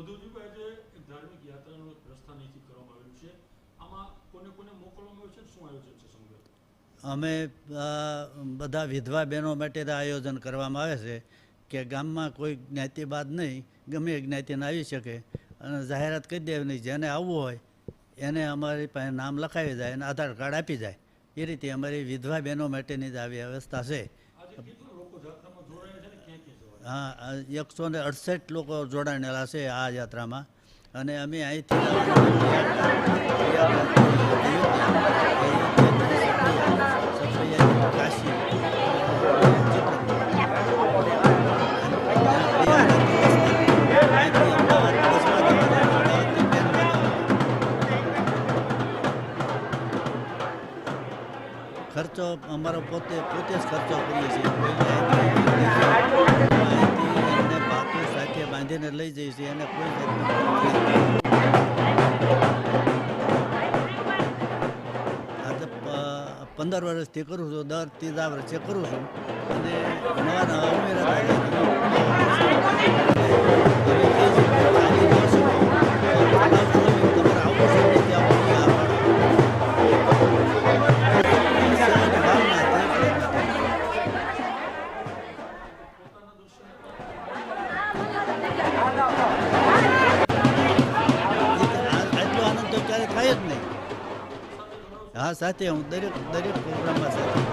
ઉદ્યોગભાઈ આજે એક ધાર્મિક યાત્રાનું એક પ્રસ્થાન અહીંથી કરવામાં આવેલું છે. આમાં કોને કોને મોકલવામાં આવ્યું છે શું આયોજન છે સમગ્ર? અમે બધા વિધવા બહેનો માટે આયોજન કરવામાં આવે છે કે ગામમાં કોઈ જ્ઞાતિવાદ નહીં ગમે એ જ્ઞાતિને આવી શકે. અને જાહેરાત કરી દેવાની જેને આવવું હોય એને અમારી પાસે નામ લખાવી જાય અને આધાર કાર્ડ આપી જાય. એ રીતે અમારી વિધવા બહેનો માટેની જ આવી વ્યવસ્થા છે? હા એકસો ને અડસઠ લોકો જોડાયેલા છે આ યાત્રામાં. અને અમે અહીંથી ખર્ચો અમારો પોતે પોતે જ ખર્ચો કરીએ છીએ. બાંધીને લઈ જઈએ છીએ, એને કોઈ પ- પંદર વર્ષથી કરું છું, દર ત્રીજા વર્ષે કરું છું. અને નવા નવા ઉમેરા આનંદ તો ક્યારે થાય જ નહીં. હા સાથે હું દરેક દરેક પ્રોગ્રામમાં સાથે.